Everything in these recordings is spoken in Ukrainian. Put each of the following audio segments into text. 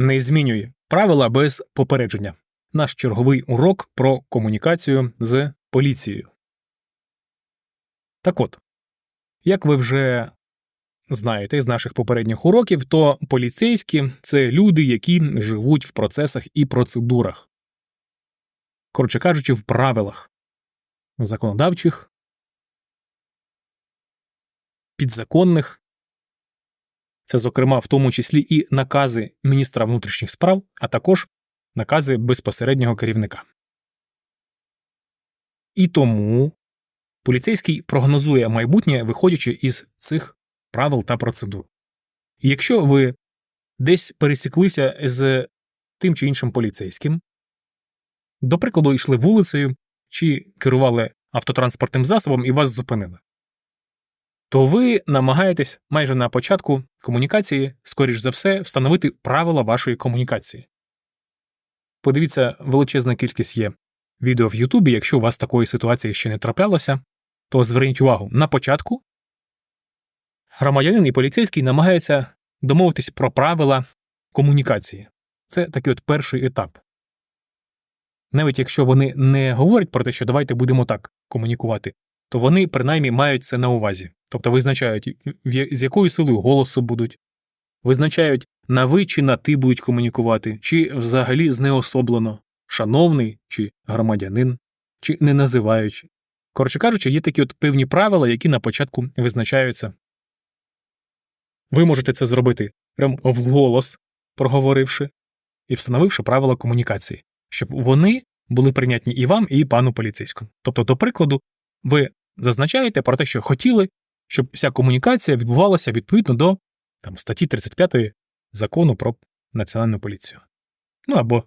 Не змінюй правила без попередження. Наш черговий урок про комунікацію з поліцією. Так от, як ви вже знаєте з наших попередніх уроків, то поліцейські це люди, які живуть в процесах і процедурах. Коротше кажучи, в правилах законодавчих, підзаконних, це, зокрема, в тому числі і накази міністра внутрішніх справ, а також накази безпосереднього керівника. І тому поліцейський прогнозує майбутнє, виходячи із цих правил та процедур. Якщо ви десь пересіклися з тим чи іншим поліцейським, до прикладу, йшли вулицею чи керували автотранспортним засобом і вас зупинили, то ви намагаєтесь майже на початку комунікації, скоріш за все, встановити правила вашої комунікації. Подивіться, величезна кількість є відео в Ютубі, якщо у вас такої ситуації ще не траплялося, то зверніть увагу на початку. Громадянин і поліцейський намагаються домовитись про правила комунікації. Це такий от перший етап. Навіть якщо вони не говорять про те, що давайте будемо так комунікувати, то вони принаймні мають це на увазі. Тобто визначають, з якою силою голосу будуть, визначають, на ви чи на ти будуть комунікувати, чи взагалі знеособлено, шановний чи громадянин, чи не називаючи. Коротше кажучи, є такі от певні правила, які на початку визначаються. Ви можете це зробити прям вголос, проговоривши і встановивши правила комунікації, щоб вони були прийнятні і вам, і пану поліцейському. Тобто, до прикладу, ви зазначаєте про те, що хотіли, щоб вся комунікація відбувалася відповідно до там, статті 35 закону про національну поліцію. Ну або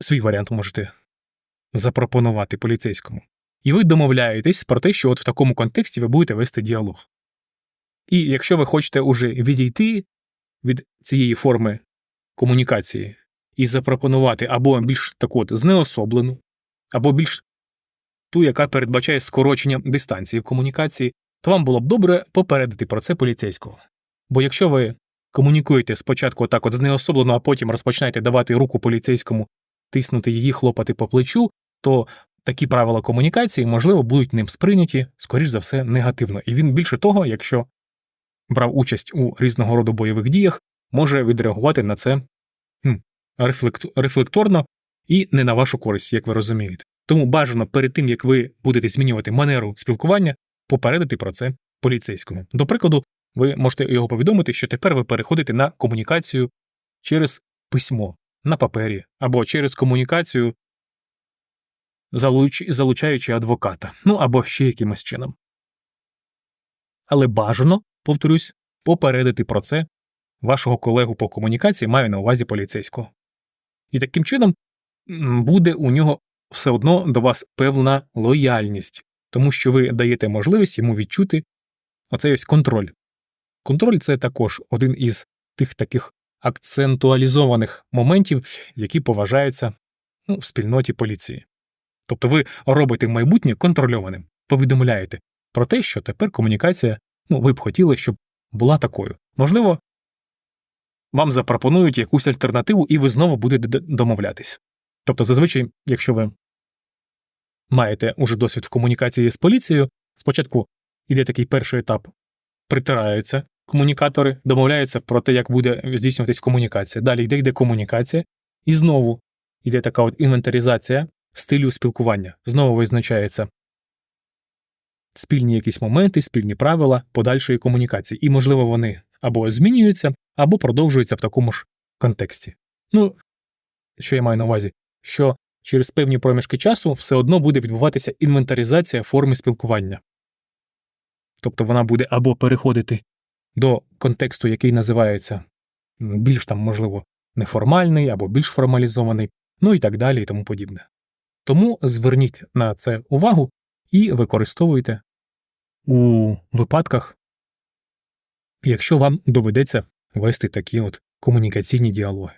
свій варіант можете запропонувати поліцейському. І ви домовляєтесь про те, що от в такому контексті ви будете вести діалог. І якщо ви хочете уже відійти від цієї форми комунікації і запропонувати або більш таку от знеособлену, або більш ту, яка передбачає скорочення дистанції в комунікації, то вам було б добре попередити про це поліцейського. Бо якщо ви комунікуєте спочатку так от знеособлено, а потім розпочинаєте давати руку поліцейському, тиснути її, хлопати по плечу, то такі правила комунікації, можливо, будуть ним сприйняті, скоріш за все, негативно. І він більше того, якщо брав участь у різного роду бойових діях, може відреагувати на це хм, рефлекторно і не на вашу користь, як ви розумієте. Тому бажано перед тим, як ви будете змінювати манеру спілкування, попередити про це поліцейському. До прикладу, ви можете його повідомити, що тепер ви переходите на комунікацію через письмо на папері або через комунікацію, залуч... залучаючи адвоката, ну або ще якимось чином. Але бажано, повторюсь, попередити про це вашого колегу по комунікації маю на увазі поліцейського. І таким чином буде у нього все одно до вас певна лояльність, тому що ви даєте можливість йому відчути оцей ось контроль. Контроль це також один із тих таких акцентуалізованих моментів, які поважаються ну, в спільноті поліції. Тобто ви робите майбутнє контрольованим, повідомляєте про те, що тепер комунікація, ну, ви б хотіли, щоб була такою. Можливо, вам запропонують якусь альтернативу, і ви знову будете домовлятись. Тобто, зазвичай, якщо ви маєте уже досвід в комунікації з поліцією, спочатку йде такий перший етап, притираються комунікатори, домовляються про те, як буде здійснюватись комунікація. Далі йде йде комунікація, і знову йде така от інвентаризація стилю спілкування. Знову визначається спільні якісь моменти, спільні правила подальшої комунікації. І, можливо, вони або змінюються, або продовжуються в такому ж контексті. Ну, що я маю на увазі? Що через певні проміжки часу все одно буде відбуватися інвентаризація форми спілкування. Тобто вона буде або переходити до контексту, який називається більш там, можливо, неформальний або більш формалізований, ну і так далі, і тому подібне. Тому зверніть на це увагу і використовуйте у випадках, якщо вам доведеться вести такі от комунікаційні діалоги.